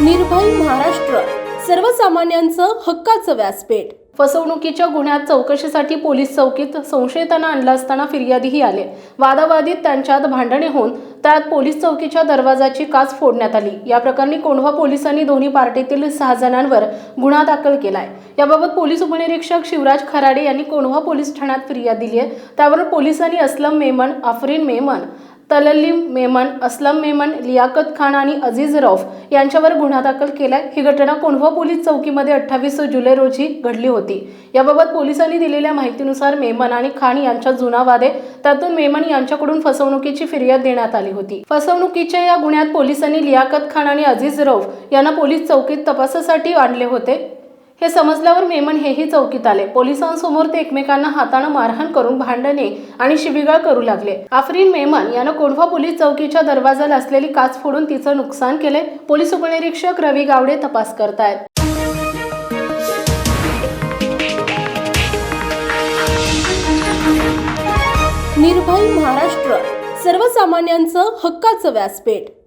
निर्भय महाराष्ट्र. सर्वसामान्यांचं हक्काचं व्यासपीठ. फसवणुकीच्या गुन्ह्यात चौकशीसाठी पोलीस चौकीत संशयितांना आणला असताना फिर्यादीही आले. वादावादीत त्यांच्यात भांडणे होऊन त्यात पोलीस चौकीच्या दरवाजाची काच फोडण्यात आली. या प्रकरणी कोंढवा पोलिसांनी दोन्ही पार्टीतील सहा जणांवर गुन्हा दाखल केलाय. याबाबत पोलीस उपनिरीक्षक शिवराज खराडे यांनी कोंढवा पोलीस ठाण्यात फिर्याद दिली आहे त्यावर पोलिसांनी असलम मेमन आफरीन मेमन तललीम मेमन असलम मेमन लियाकत खान आणि अजीज रौफ यांच्यावर गुन्हा दाखल केलाय. ही घटना कोंढवा पोलीस चौकीमध्ये अठ्ठावीस जुलै रोजी घडली होती. याबाबत पोलिसांनी दिलेल्या माहितीनुसार मेमन आणि खान यांच्या जुना वाद आहे त्यातून मेमन यांच्याकडून फसवणुकीची फिर्याद देण्यात आली होती. फसवणुकीच्या या गुन्ह्यात पोलिसांनी लियाकत खान आणि अजीज रौफ यांना पोलीस चौकीत तपासासाठी आणले होते. हे समजल्यावर मेमन हेही चौकीत आले. पोलिसांसमोर ते एकमेकांना हातानं मारहाण करून भांडणे आणि शिबिगाळ करू लागले. आफरीन मेमन यानं कोंढवा पोलीस चौकीच्या दरवाजाला असलेली काच फोडून तिचं नुकसान केले पोलीस उपनिरीक्षक रवी गावडे तपास करतायत. निर्भय महाराष्ट्र. सर्वसामान्यांचं हक्काचं व्यासपीठ.